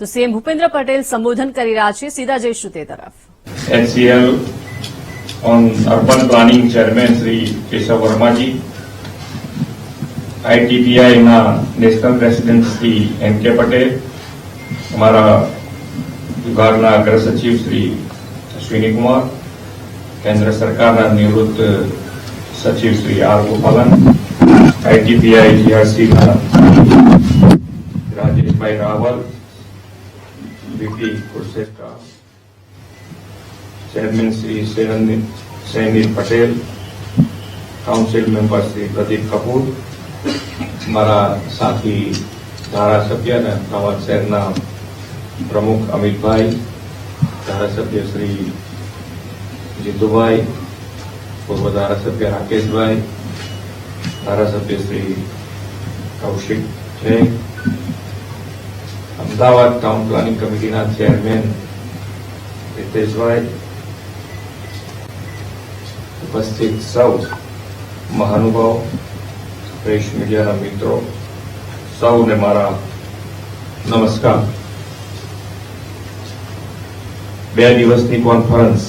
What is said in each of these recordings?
તો સીએમ ભૂપેન્દ્ર પટેલ સંબોધન કરી રહ્યા છે સીધા જઈશું તે તરફ. NCL on urban planning chairman Shri Keshav Varmaji આઈટીપીઆઈના national president Shri M K Patel, અમારા વિભાગના અગ્ર સચિવ શ્રી અશ્વિની કેન્દ્ર સરકારના નિવૃત્ત સચિવ Shri R Gopalan ITPI જીઆરસીના Rajeshbhai Raval VP Kulshreshtha chairman Shri Sainik Patel council member Shri Pradeep Kapoor મારા સાથી ધારાસભ્ય અને અમદાવાદ શહેરના પ્રમુખ અમિતભાઈ ધારાસભ્ય શ્રી જીતુભાઈ પૂર્વ ધારાસભ્ય રાકેશભાઈ ધારાસભ્ય શ્રી કૌશિક જૈન અમદાવાદ ટાઉન પ્લાનિંગ કમિટીના ચેરમેન હિતેશભાઈ ઉપસ્થિત સૌ મહાનુભાવ પ્રેસ મીડિયાના મિત્રો, સૌને મારા નમસ્કાર. બે દિવસની કોન્ફરન્સ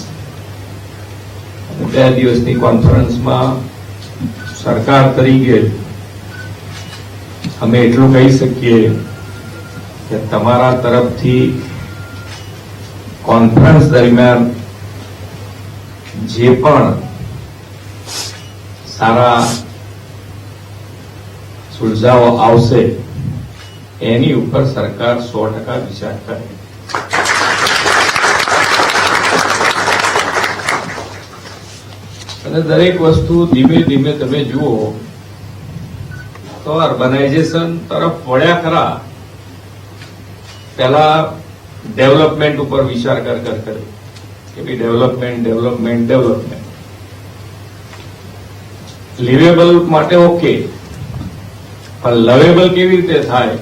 બે દિવસની કોન્ફરન્સમાં સરકાર તરીકે અમે એટલું કહી શકીએ કે તમારા તરફથી કોન્ફરન્સ દરમિયાન જે પણ સારા સુલઝાઓ આવશે, એની ઉપર સરકાર સો ટકા વિચાર કરે. અને દરેક વસ્તુ ધીમે ધીમે તમે જુઓ, તો અર્બનાઇઝેશન તરફ વળ્યા ખરા. પહેલા ડેવલપમેન્ટ ઉપર વિચાર કર કર કરે કે ભાઈ ડેવલપમેન્ટ ડેવલપમેન્ટ ડેવલપમેન્ટ. લિવેબલ માટે ઓકે પણ લવેબલ કેવી રીતે થાય?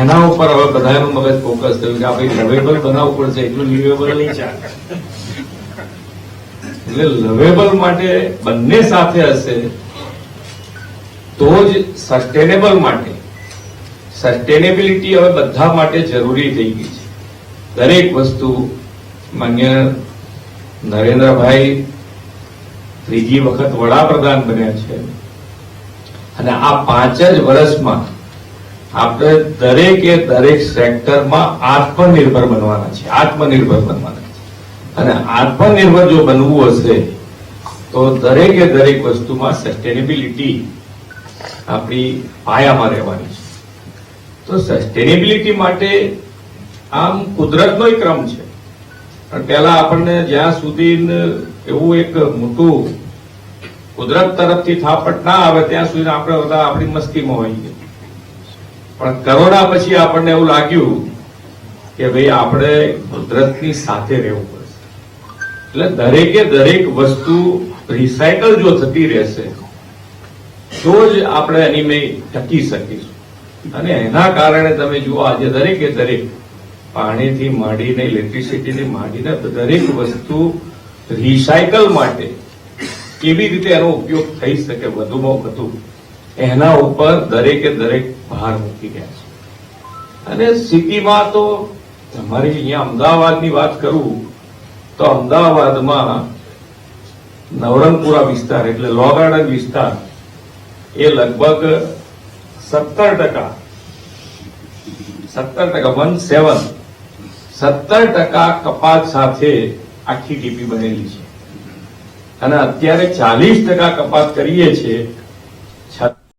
એના ઉપર હવે બધાનું મગજ ફોકસ થયું કે આપણે લવેબલ બનાવવું પડશે, એટલું લિવેબલ નહીં એટલે લવેબલ માટે બંને સાથે હશે, તો જ સસ્ટેનેબલ માટે સસ્ટેનેબિલિટી હવે બધા માટે જરૂરી થઈ ગઈ છે. દરેક વસ્તુ માન્ય નરેન્દ્રભાઈ ત્રીજી વખત વડાપ્રધાન બન્યા છે. અને આ પાંચ જ વર્ષમાં આપણે દરેકે દરેક સેક્ટરમાં આત્મનિર્ભર બનવાના છે. આત્મનિર્ભર બનવાના છે. અને આત્મનિર્ભર જો બનવું હશે, તો દરેકે દરેક વસ્તુમાં સસ્ટેનેબિલિટી આપણી પાયામાં રહેવાની છે. તો સસ્ટેનેબિલિટી માટે આમ કુદરતનો ક્રમ છે. પણ પહેલા આપણને જ્યાં સુધી એવું એક મોટું કુદરત તરફથી થાપટ ના આવે, ત્યાં સુધી આપણે બધા આપણી મસ્તીમાં હોઈએ પણ કરોના પછી આપણને એવું લાગ્યું કે ભાઈ આપણે કુદરતની સાથે રહેવું પડશે. એટલે દરેકે દરેક વસ્તુ રિસાયકલ જો થતી રહેશે, તો જ આપણે એની ટકી શકીશું. અને એના કારણે તમે જુઓ, આજે દરેકે દરેક પાણીથી માંડીને ઇલેક્ટ્રિસિટીથી માંડીને દરેક વસ્તુ રિસાયકલ માટે કેવી રીતે એનો ઉપયોગ થઈ શકે વધુમાં વધુ, એના ઉપર દરેકે દરેક ભાર મૂકી ગયા છે. અને સિટીમાં તો તમારી અહીંયા અમદાવાદની વાત કરું, તો અમદાવાદમાં નવરંગપુરા વિસ્તાર એટલે લો વિસ્તાર એ લગભગ સત્તર ટકા સત્તર ટકા વન સેવન સત્તર ટકા કપાત સાથે આખી ટીપી બનેલી છે. અને અત્યારે ચાલીસ ટકા કપાત કરીએ છીએ